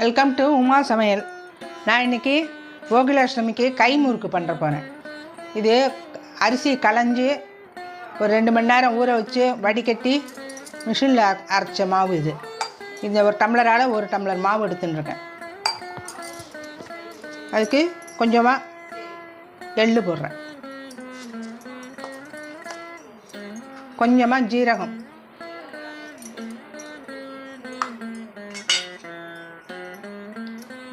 Welcome to Uma சமையல். நான் இன்னைக்கு கோகுலாஷ்டமிக்கு கை முறுக்கு பண்ணுற போகிறேன் இது அரிசி களைஞ்சி ஒரு ரெண்டு மணி நேரம் ஊற வச்சு வடிகட்டி மிஷினில் அரைச்ச மாவு இது. இந்த ஒரு டம்ளரால் ஒரு டம்ளர் மாவு எடுத்துட்டுருக்கேன். அதுக்கு கொஞ்சமாக எள்ளு போடுறேன். கொஞ்சமாக ஜீரகம்.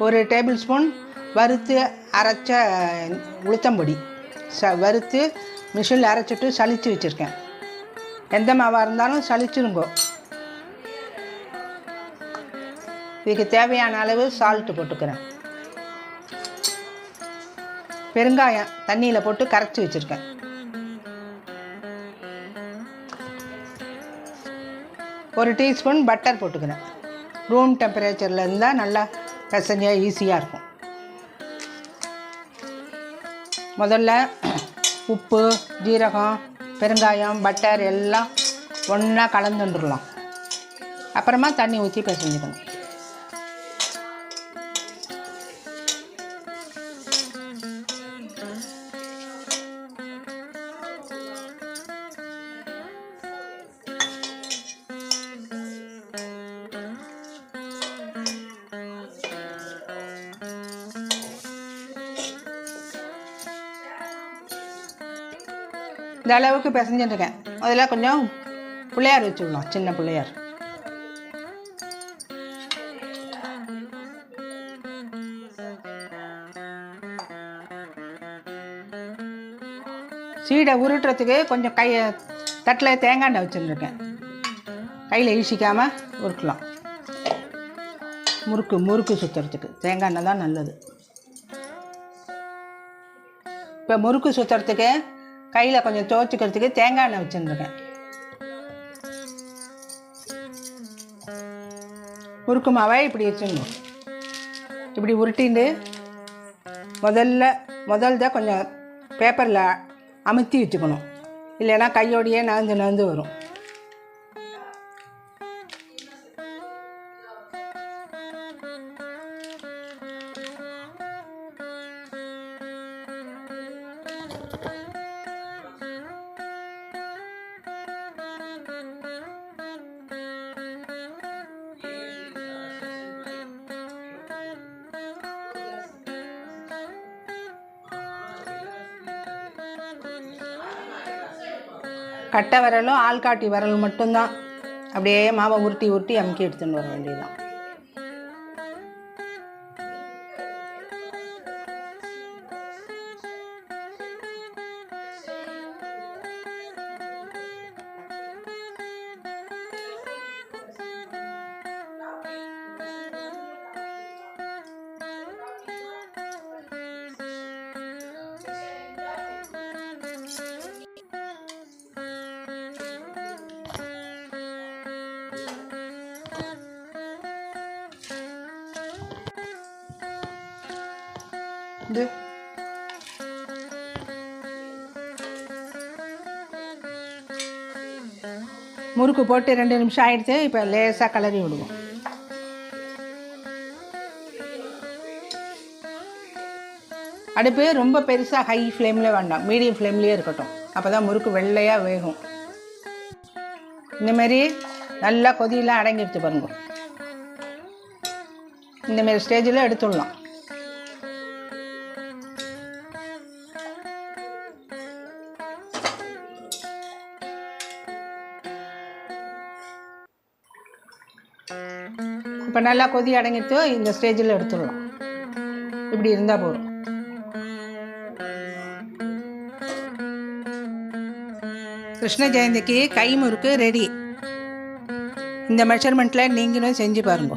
ஒரு டேபிள் ஸ்பூன் வறுத்து அரைச்ச உளுத்தம்பொடி. ச வறுத்து மிஷினில் அரைச்சிட்டு சளிச்சு வச்சுருக்கேன். எந்த மாவாக இருந்தாலும் சளிச்சிருங்கோ. இதுக்கு தேவையான அளவு சால்ட்டு போட்டுக்கிறேன். பெருங்காயம் தண்ணியில் போட்டு கரைச்சி வச்சுருக்கேன். ஒரு டீஸ்பூன் பட்டர் போட்டுக்கிறேன். ரூம் டெம்பரேச்சரில் இருந்தால் நல்லா பிசைஞ்ச ஈஸியாக இருக்கும். முதல்ல உப்பு ஜீரகம் பெருங்காயம் பட்டர் எல்லாம் ஒன்றா கலந்துட்டுலாம் அப்புறமா தண்ணி ஊற்றி பிசைஞ்சுக்கணும். இந்த அளவுக்கு பிசைஞ்சிட்ருக்கேன் அதில் கொஞ்சம் பிள்ளையார் வச்சுக்கணும் சின்ன பிள்ளையார். சீடை உருட்டுறதுக்கு கொஞ்சம் கையை தட்டில் தேங்காய் எண்ணெய் வச்சுருக்கேன். கையில் ஈசிக்காமல் உருட்டலாம் முறுக்கு முறுக்கு சுற்றுறதுக்கு தேங்காய் எண்ணெய் தான் நல்லது. இப்போ முறுக்கு சுற்றுறதுக்கு கையில் கொஞ்சம் துவச்சிக்கிறதுக்கு தேங்காய் எண்ணெய் வச்சுருக்கேன் முறுக்கு மாவை இப்படி வச்சுக்கணும் இப்படி உருட்டிண்டு முதல்ல முதல்ல கொஞ்சம் பேப்பரில் அமுத்தி வச்சுக்கணும். இல்லைன்னா கையோடையே நகர்ந்து நகர்ந்து வரும். கட்டை விரலும் ஆள்காட்டி விரல் மட்டும்தான். அப்படியே மாவை உருட்டி உருட்டி அமுக்கி எடுத்துன்னு வர வேண்டியதுதான். இது முறுக்கு போட்டு ரெண்டு நிமிஷம் ஆயிடுச்சு இப்போ லேசாக கலரி விடுவோம். அடுப்பு ரொம்ப பெருசாக ஹை ஃப்ளேமில் வேண்டாம் மீடியம் ஃப்ளேம்லேயே இருக்கட்டும். அப்போ தான் முறுக்கு வெள்ளையாக வேகும். இந்தமாரி நல்லா கொதியெல்லாம் அடங்கிடுச்சு பாருங்க. இந்தமாரி ஸ்டேஜில் எடுத்துடலாம். இப்போ நல்லா கொதி அடங்கிட்டு இந்த ஸ்டேஜில் எடுத்துடலாம். இப்படி இருந்தால் போதும். கிருஷ்ண ஜெயந்திக்கு கை முறுக்கு ரெடி இந்த மெஷர்மெண்ட்டில் நீங்களும் செஞ்சு பாருங்க.